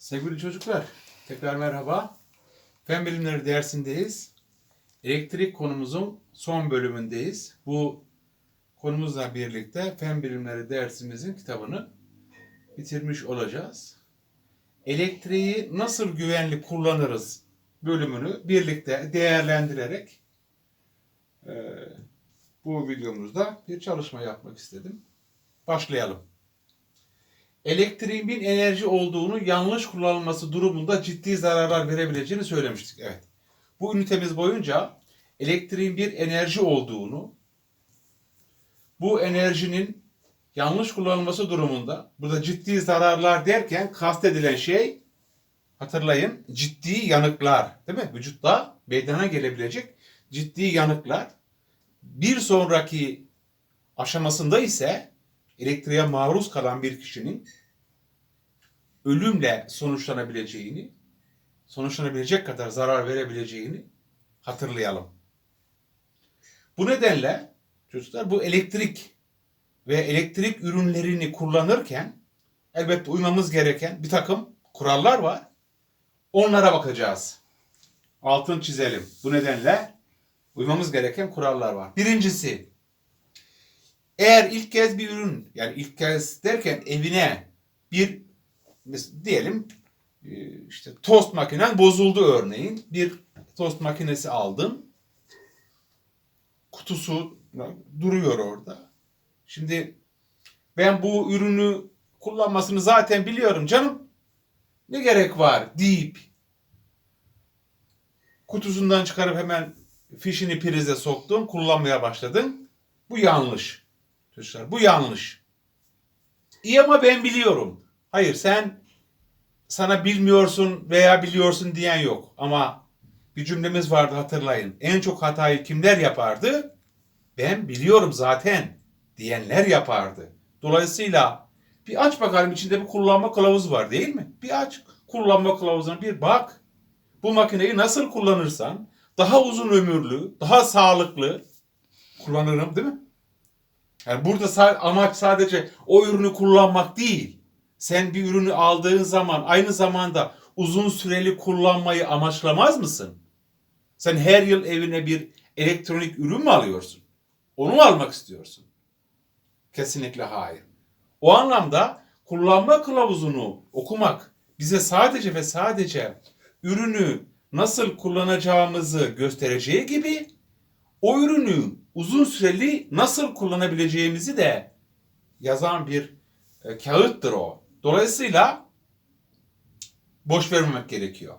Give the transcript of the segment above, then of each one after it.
Sevgili çocuklar, tekrar merhaba. Fen bilimleri dersindeyiz. Elektrik konumuzun son bölümündeyiz. Bu konumuzla birlikte fen bilimleri dersimizin kitabını bitirmiş olacağız. Elektriği nasıl güvenli kullanırız bölümünü birlikte değerlendirerek e, bu videomuzda bir çalışma yapmak istedim. Başlayalım. Elektriğin enerji olduğunu yanlış kullanılması durumunda ciddi zararlar verebileceğini söylemiştik. Evet. Bu ünitemiz boyunca elektriğin bir enerji olduğunu, bu enerjinin yanlış kullanılması durumunda, burada ciddi zararlar derken kastedilen şey, hatırlayın, ciddi yanıklar, değil mi? Vücutta meydana gelebilecek ciddi yanıklar. Bir sonraki aşamasında ise elektriğe maruz kalan bir kişinin ölümle sonuçlanabileceğini, sonuçlanabilecek kadar zarar verebileceğini hatırlayalım. Bu nedenle çocuklar bu elektrik ve elektrik ürünlerini kullanırken elbette uymamız gereken bir takım kurallar var. Onlara bakacağız. Altın çizelim. Bu nedenle uymamız gereken kurallar var. Birincisi, eğer ilk kez bir ürün, yani ilk kez derken evine bir diyelim e, işte tost makinen bozuldu örneğin. Bir tost makinesi aldın. Kutusu duruyor orada. Şimdi ben bu ürünü kullanmasını zaten biliyorum canım. Ne gerek var deyip kutusundan çıkarıp hemen fişini prize soktun, kullanmaya başladın. Bu yanlış. Çocuklar bu yanlış. İyi ama ben biliyorum. Hayır sen sana bilmiyorsun veya biliyorsun diyen yok. Ama bir cümlemiz vardı hatırlayın. En çok hatayı kimler yapardı? Ben biliyorum zaten diyenler yapardı. Dolayısıyla bir aç bakalım içinde bir kullanma kılavuzu var değil mi? Bir aç kullanma kılavuzuna bir bak. Bu makineyi nasıl kullanırsan daha uzun ömürlü, daha sağlıklı kullanırım değil mi? Yani burada amaç sadece o ürünü kullanmak değil. Sen bir ürünü aldığın zaman aynı zamanda uzun süreli kullanmayı amaçlamaz mısın? Sen her yıl evine bir elektronik ürün mü alıyorsun? Onu mu almak istiyorsun? Kesinlikle hayır. O anlamda kullanma kılavuzunu okumak bize sadece ve sadece ürünü nasıl kullanacağımızı göstereceği gibi o ürünü uzun süreli nasıl kullanabileceğimizi de yazan bir e, kağıttır o. Dolayısıyla boş vermemek gerekiyor.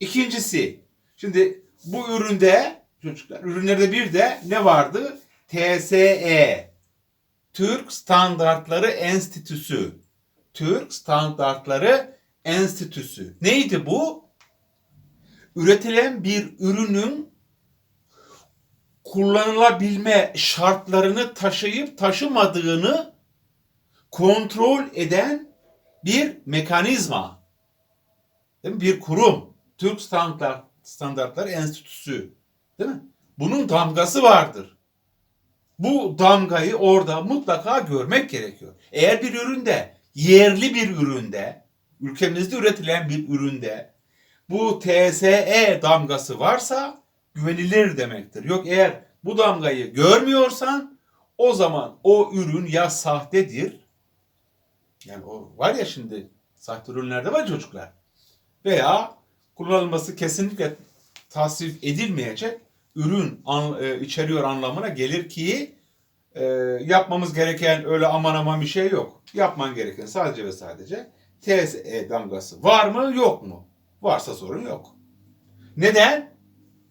İkincisi, şimdi bu üründe çocuklar, ürünlerde bir de ne vardı? TSE, Türk Standartları Enstitüsü. Türk Standartları Enstitüsü. Neydi bu? Üretilen bir ürünün kullanılabilme şartlarını taşıyıp taşımadığını kontrol eden bir mekanizma. Değil mi? Bir kurum. Türk Standart, Standartları Enstitüsü. Değil mi? Bunun damgası vardır. Bu damgayı orada mutlaka görmek gerekiyor. Eğer bir üründe, yerli bir üründe, ülkemizde üretilen bir üründe bu TSE damgası varsa güvenilir demektir. Yok eğer bu damgayı görmüyorsan o zaman o ürün ya sahtedir. Yani o var ya şimdi sahte ürünlerde var çocuklar. Veya kullanılması kesinlikle tasvip edilmeyecek ürün an- e, içeriyor anlamına gelir ki e, yapmamız gereken öyle aman aman bir şey yok. Yapman gereken sadece ve sadece TSE damgası var mı yok mu? Varsa sorun yok. Neden?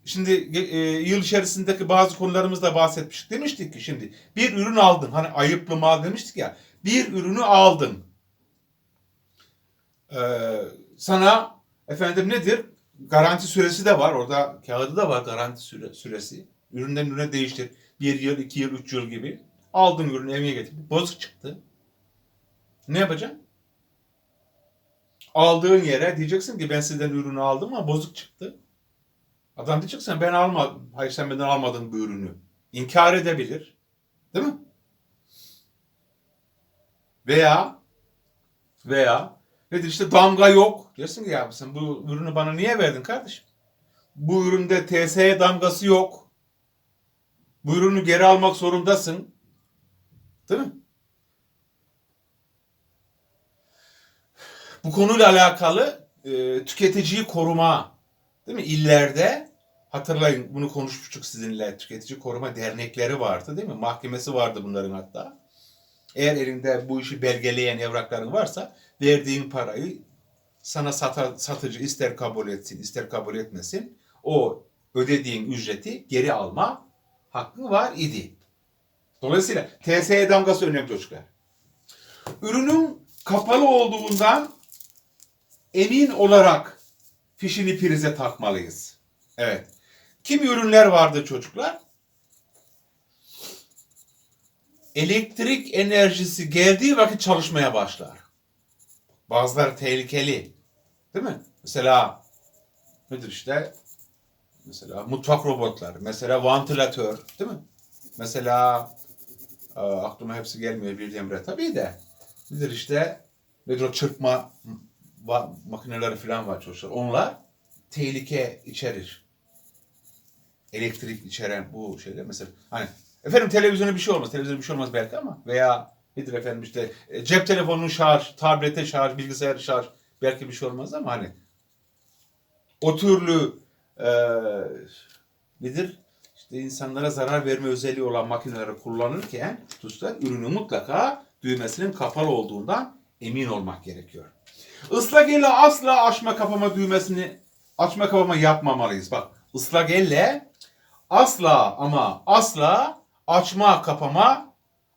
Şimdi e, yıl içerisindeki bazı konularımızda bahsetmiştik. Demiştik ki şimdi bir ürün aldın. Hani ayıplı mal demiştik ya. Bir ürünü aldın. Ee, sana efendim nedir? Garanti süresi de var. Orada kağıdı da var garanti süre, süresi. Üründen ürüne değiştir. Bir yıl, iki yıl, üç yıl gibi. Aldın ürünü evine getirdin. Bozuk çıktı. Ne yapacaksın? Aldığın yere diyeceksin ki ben sizden ürünü aldım ama bozuk çıktı. Adam diyecek sen ben almadım. Hayır sen benden almadın bu ürünü. İnkar edebilir. Değil mi? Veya veya nedir işte damga yok. Diyorsun ki ya sen bu ürünü bana niye verdin kardeşim? Bu üründe TSE damgası yok. Bu ürünü geri almak zorundasın. Değil mi? Bu konuyla alakalı e, tüketiciyi koruma değil mi? İllerde hatırlayın bunu konuşmuştuk sizinle. Tüketici koruma dernekleri vardı değil mi? Mahkemesi vardı bunların hatta. Eğer elinde bu işi belgeleyen evrakların varsa verdiğin parayı sana sata, satıcı ister kabul etsin ister kabul etmesin o ödediğin ücreti geri alma hakkın var idi. Dolayısıyla TSE damgası önemli çocuklar. Ürünün kapalı olduğundan emin olarak fişini prize takmalıyız. Evet. Kimi ürünler vardı çocuklar? Elektrik enerjisi geldiği vakit çalışmaya başlar. Bazıları tehlikeli. Değil mi? Mesela nedir işte? Mesela mutfak robotları, mesela vantilatör, değil mi? Mesela e, aklıma hepsi gelmiyor birdenbire tabii de. Nedir işte? Nedir o çırpma va- makineleri falan var çocuklar. Onlar tehlike içerir. Elektrik içeren bu şeyler mesela. Hani efendim televizyona bir şey olmaz. Televizyona bir şey olmaz belki ama veya nedir efendim işte e, cep telefonunun şarj, tablete şarj, bilgisayar şarj belki bir şey olmaz ama hani o türlü e, nedir? İşte insanlara zarar verme özelliği olan makineleri kullanırken tuşlar ürünü mutlaka düğmesinin kapalı olduğundan emin olmak gerekiyor. Islak elle asla açma kapama düğmesini açma kapama yapmamalıyız. Bak ıslak elle asla ama asla açma kapama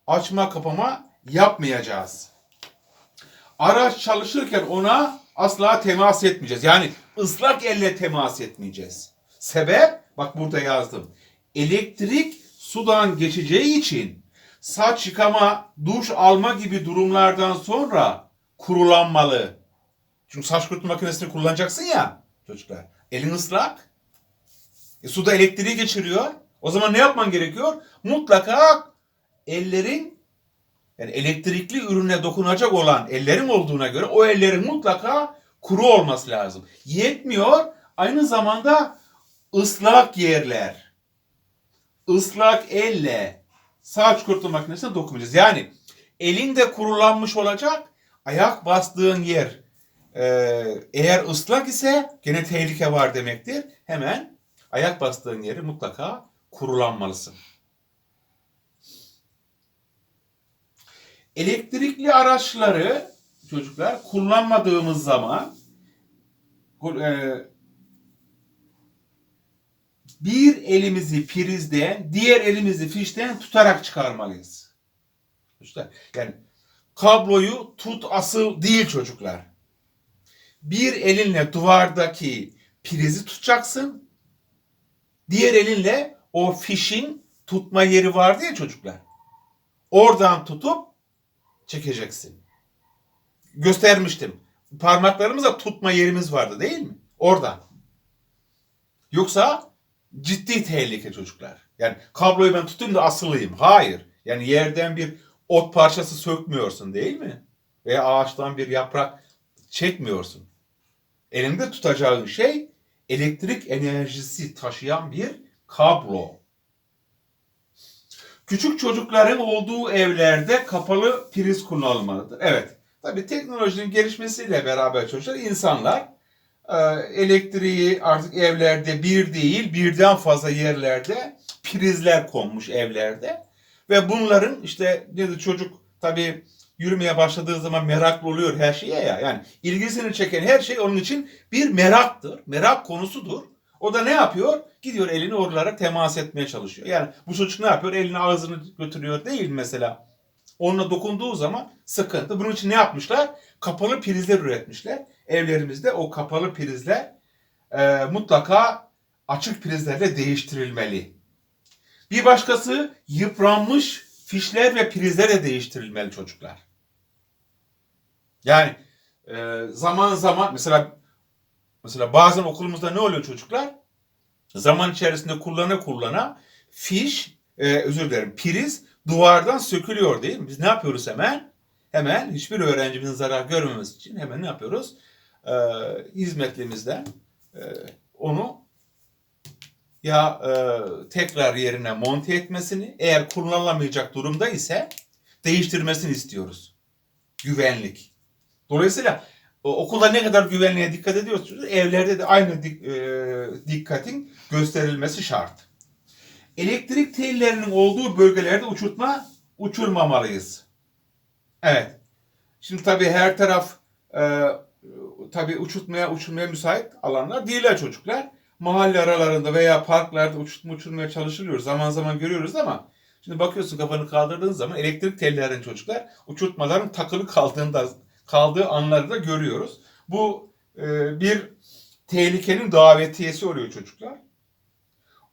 açma kapama yapmayacağız. Araç çalışırken ona asla temas etmeyeceğiz. Yani ıslak elle temas etmeyeceğiz. Sebep bak burada yazdım. Elektrik sudan geçeceği için saç yıkama, duş alma gibi durumlardan sonra kurulanmalı. Çünkü saç kurutma makinesini kullanacaksın ya çocuklar. Elin ıslak. E, suda elektriği geçiriyor. O zaman ne yapman gerekiyor? Mutlaka ellerin yani elektrikli ürüne dokunacak olan ellerin olduğuna göre o ellerin mutlaka kuru olması lazım. Yetmiyor. Aynı zamanda ıslak yerler. Islak elle saç kurutma makinesine dokunmayacağız. Yani elin de kurulanmış olacak. Ayak bastığın yer e, eğer ıslak ise gene tehlike var demektir. Hemen ayak bastığın yeri mutlaka kurulanmalısın. Elektrikli araçları çocuklar kullanmadığımız zaman e, bir elimizi prizden, diğer elimizi fişten tutarak çıkarmalıyız. Çocuklar, yani kabloyu tut asıl değil çocuklar. Bir elinle duvardaki prizi tutacaksın. Diğer elinle o fişin tutma yeri vardı ya çocuklar. Oradan tutup çekeceksin. Göstermiştim. Parmaklarımızla tutma yerimiz vardı değil mi? Oradan. Yoksa ciddi tehlike çocuklar. Yani kabloyu ben tutayım da asılayım. Hayır. Yani yerden bir ot parçası sökmüyorsun değil mi? Veya ağaçtan bir yaprak çekmiyorsun. Elinde tutacağın şey elektrik enerjisi taşıyan bir kablo. Küçük çocukların olduğu evlerde kapalı priz kullanılmalıdır. Evet. Tabii teknolojinin gelişmesiyle beraber çocuklar insanlar e, elektriği artık evlerde bir değil birden fazla yerlerde prizler konmuş evlerde ve bunların işte dedi çocuk tabii yürümeye başladığı zaman meraklı oluyor her şeye ya. Yani ilgisini çeken her şey onun için bir meraktır. Merak konusudur. O da ne yapıyor? Gidiyor elini oralara temas etmeye çalışıyor. Yani bu çocuk ne yapıyor? Elini ağzını götürüyor değil mesela? Onunla dokunduğu zaman sıkıntı. Bunun için ne yapmışlar? Kapalı prizler üretmişler. Evlerimizde o kapalı prizler e, mutlaka açık prizlerle değiştirilmeli. Bir başkası yıpranmış fişler ve prizler de değiştirilmeli çocuklar. Yani e, zaman zaman mesela mesela bazen okulumuzda ne oluyor çocuklar? Zaman içerisinde kullana kullana fiş, e, özür dilerim priz duvardan sökülüyor değil mi? Biz ne yapıyoruz hemen? hemen hiçbir öğrencimizin zarar görmemesi için hemen ne yapıyoruz? Ee, hizmetlimizden e, onu ya e, tekrar yerine monte etmesini eğer kullanılamayacak durumda ise değiştirmesini istiyoruz. Güvenlik. Dolayısıyla okulda ne kadar güvenliğe dikkat ediyorsunuz evlerde de aynı dik- e, dikkatin gösterilmesi şart. Elektrik tellerinin olduğu bölgelerde uçurtma uçurmamalıyız. Evet. Şimdi tabii her taraf e, tabii uçurtmaya uçurmaya müsait alanlar değiller çocuklar. Mahalle aralarında veya parklarda uçurtma uçurmaya çalışılıyor. Zaman zaman görüyoruz ama şimdi bakıyorsun kafanı kaldırdığın zaman elektrik tellerinin çocuklar uçurtmaların takılı kaldığında kaldığı anları da görüyoruz. Bu e, bir tehlikenin davetiyesi oluyor çocuklar.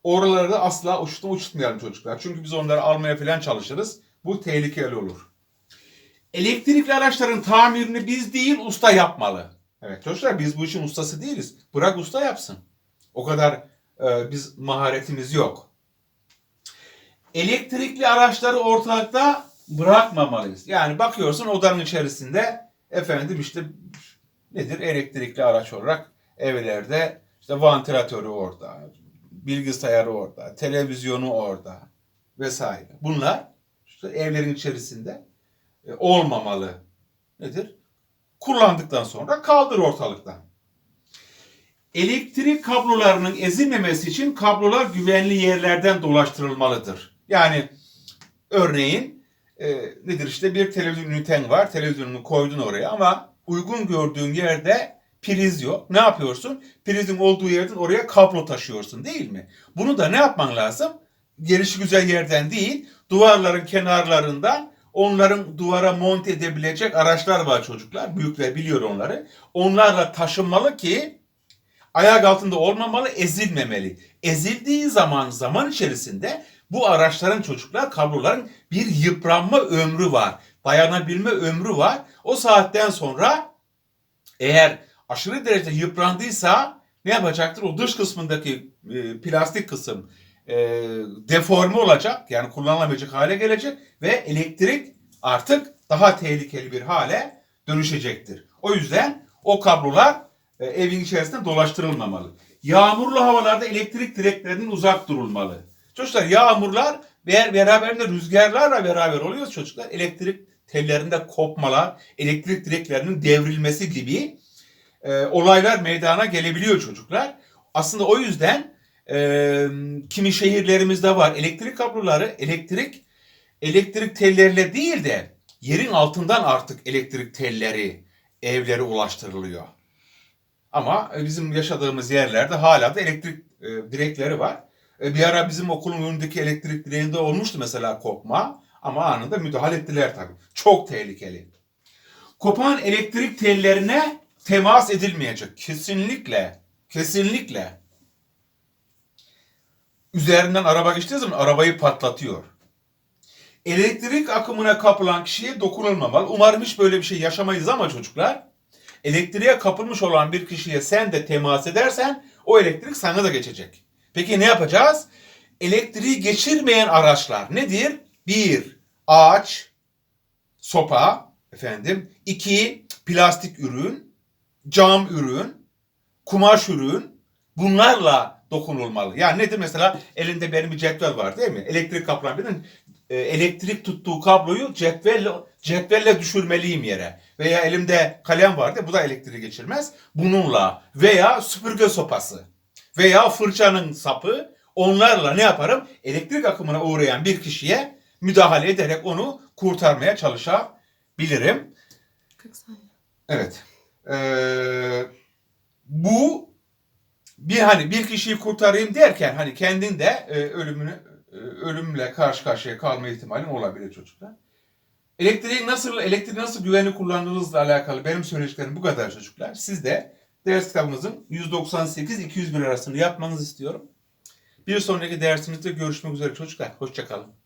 Oralarda asla uçurtma uçurtmayalım çocuklar. Çünkü biz onları almaya falan çalışırız. Bu tehlikeli olur. Elektrikli araçların tamirini biz değil usta yapmalı. Evet çocuklar biz bu işin ustası değiliz. Bırak usta yapsın. O kadar e, biz maharetimiz yok. Elektrikli araçları ortalıkta bırakmamalıyız. Yani bakıyorsun odanın içerisinde efendim işte nedir elektrikli araç olarak evlerde işte vantilatörü orada, bilgisayarı orada, televizyonu orada vesaire. Bunlar işte evlerin içerisinde e, olmamalı. Nedir? Kullandıktan sonra kaldır ortalıktan. Elektrik kablolarının ezilmemesi için kablolar güvenli yerlerden dolaştırılmalıdır. Yani örneğin e, nedir işte bir televizyon üniten var. Televizyonunu koydun oraya ama uygun gördüğün yerde priz yok. Ne yapıyorsun? Prizin olduğu yerden oraya kablo taşıyorsun değil mi? Bunu da ne yapman lazım? Gelişi güzel yerden değil, duvarların kenarlarından onların duvara monte edebilecek araçlar var çocuklar. Büyükler biliyor onları. Onlarla taşınmalı ki ayak altında olmamalı, ezilmemeli. Ezildiği zaman zaman içerisinde bu araçların çocuklar kabloların bir yıpranma ömrü var. Dayanabilme ömrü var. O saatten sonra eğer aşırı derecede yıprandıysa ne yapacaktır? O dış kısmındaki e, plastik kısım e, deforme olacak. Yani kullanılamayacak hale gelecek ve elektrik artık daha tehlikeli bir hale dönüşecektir. O yüzden o kablolar e, evin içerisinde dolaştırılmamalı. Yağmurlu havalarda elektrik direklerinden uzak durulmalı. Çocuklar yağmurlar ve beraberinde rüzgarlarla beraber oluyor çocuklar. Elektrik tellerinde kopmalar, elektrik direklerinin devrilmesi gibi e, olaylar meydana gelebiliyor çocuklar. Aslında o yüzden e, kimi şehirlerimizde var elektrik kabloları, elektrik elektrik telleriyle değil de yerin altından artık elektrik telleri evlere ulaştırılıyor. Ama e, bizim yaşadığımız yerlerde hala da elektrik e, direkleri var. E, bir ara bizim okulun önündeki elektrik direğinde olmuştu mesela kopma. Ama anında müdahale ettiler tabii. Çok tehlikeli. Kopan elektrik tellerine temas edilmeyecek. Kesinlikle. Kesinlikle. Üzerinden araba geçtiği zaman arabayı patlatıyor. Elektrik akımına kapılan kişiye dokunulmamalı. Umarım hiç böyle bir şey yaşamayız ama çocuklar. Elektriğe kapılmış olan bir kişiye sen de temas edersen o elektrik sana da geçecek. Peki ne yapacağız? Elektriği geçirmeyen araçlar nedir? Bir, ağaç, sopa, efendim. iki plastik ürün, cam ürün, kumaş ürün. Bunlarla dokunulmalı. Yani nedir mesela elinde benim bir cetvel var değil mi? Elektrik kapılan birinin e, elektrik tuttuğu kabloyu cetvelle cetvelle düşürmeliyim yere. Veya elimde kalem vardı bu da elektriği geçirmez. Bununla veya süpürge sopası veya fırçanın sapı onlarla ne yaparım? Elektrik akımına uğrayan bir kişiye müdahale ederek onu kurtarmaya çalışabilirim. 40 saniye. Evet. Ee, bu bir hani bir kişiyi kurtarayım derken hani kendin de e, ölümünü e, ölümle karşı karşıya kalma ihtimalin olabilir çocuklar. Elektriği nasıl elektriği nasıl güvenli kullandığınızla alakalı benim söyleyeceklerim bu kadar çocuklar. Siz de ders kitabınızın 198-201 arasını yapmanızı istiyorum. Bir sonraki dersimizde görüşmek üzere çocuklar. Hoşçakalın.